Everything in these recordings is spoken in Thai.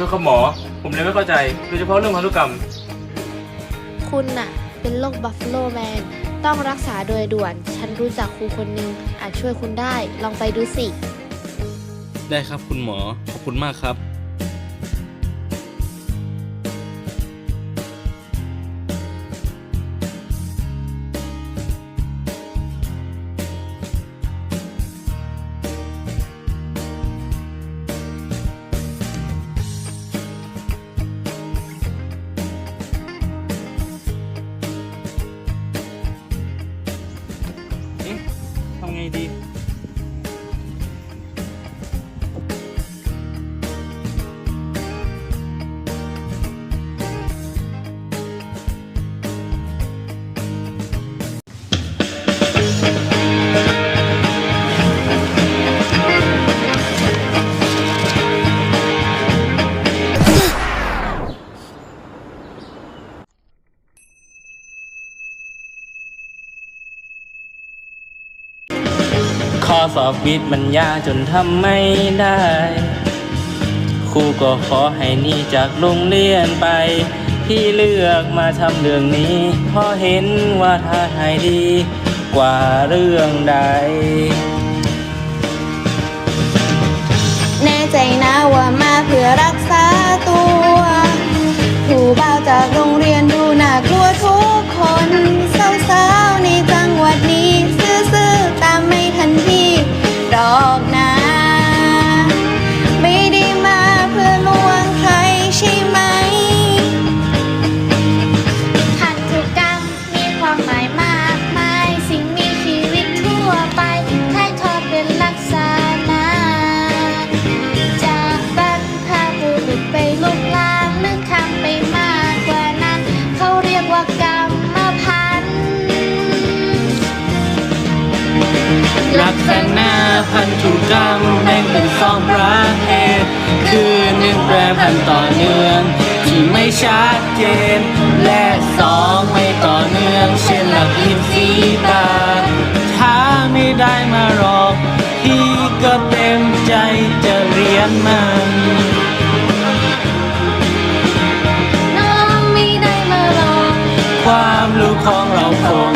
ด้วยครับหมอ ผมเลยไม่เข้าใจ โดยเฉพาะเรื่องพันธุกรรม คุณน่ะ เป็นโรคบัฟฟ a โลแมน ต้องรักษาโดยด่วน ฉันรู้จักครูคนหนึ่งอาจช่วยคุณได้ ลองไปดูสิ ได้ครับคุณหมอ ขอบคุณมากครับ ท ข้อสอบวิทย์มันยากจนทำไม่ได้ ครูก็ขอให้หนี่จากโรงเรียนไป ที่เลือกมาทำเรื่องนี้เพราะเห็นว่าท้าทายดีกว่าเรื่องใด ลักษณะพันธุกรรมแบ่งเป็นสองประเภทคือหนึ่งแปรพันธุ์ต่อเนื่อง ที่ไม่ชัดเจน และสองไม่ต่อเนื่อง เช่นหลักอินทรีตาถ้าไม่ได้มาหรอกพี่ก็เต็มใจจะเรียนมันน้องไม่ได้มาหลอกความรู้ของเราคง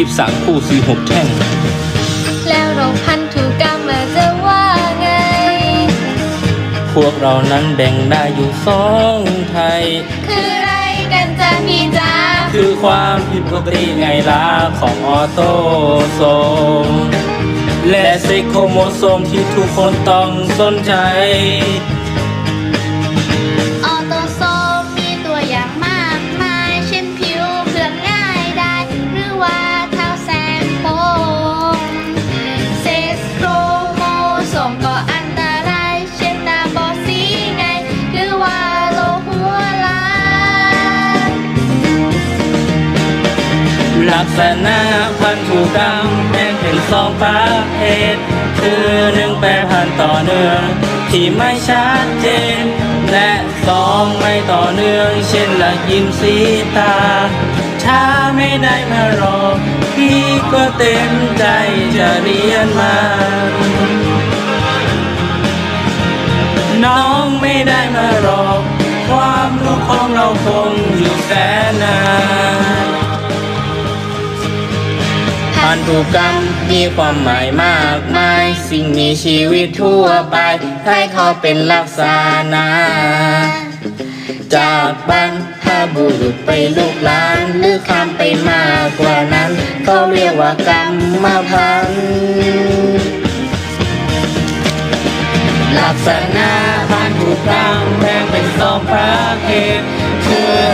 ยิบสามคู่สี่หกแท่ง แล้วโรคพันธุกรรมอาจจะว่าไง พวกเรานั้นแบ่งได้อยู่สองไทย คืออะไรกันจ้ะพี่จ๋าคือความผิดปกติไงล่ะของออโตโซมและเซ็กโครโมโซมที่ทุกคนต้องสนใจ ลหัวลานลักษณะพันธุกรรมแบ่งเป็นสองประเภทคือหนึ่งแปรพันต่อเนื่อง ที่ไม่ชัดเจน และสองไม่ต่อเนื่อง เช่นหลักยิมสีตา ถ้าไม่ได้มารอ พี่ก็เต็มใจจะเรียนมันน้องไม่ได้มารอ คงอยู่แสนนานพันธุกรรมมีความหมายมากมาย สิ่งมีชีวิตทั่วไป ให้เขาเป็นลักษณะจากบรรพบุรุษไปลูกหลานหรือข้ามไปมากกว่านั้น เขาเรียกว่ากรรมมาพันลักษณะพันธุกรรมแบ่งเป็นสองประเภท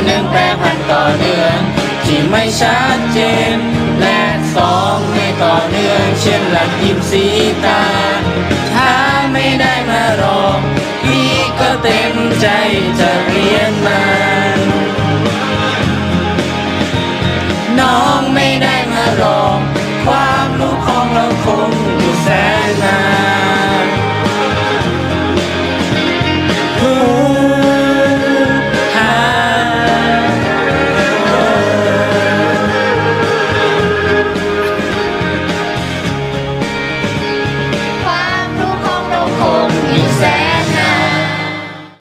หนึ่งแปรพันต่อเนื่อง ที่ไม่ชัดเจน และสองไม่ต่อเนื่อง เช่นหลักยิ้มสีตา ถ้าไม่ได้มารอพี่ก็เต็มใจจะเรียนมาน้องไม่ได้มารอความรู้ของเราคงอยู่แสนนาน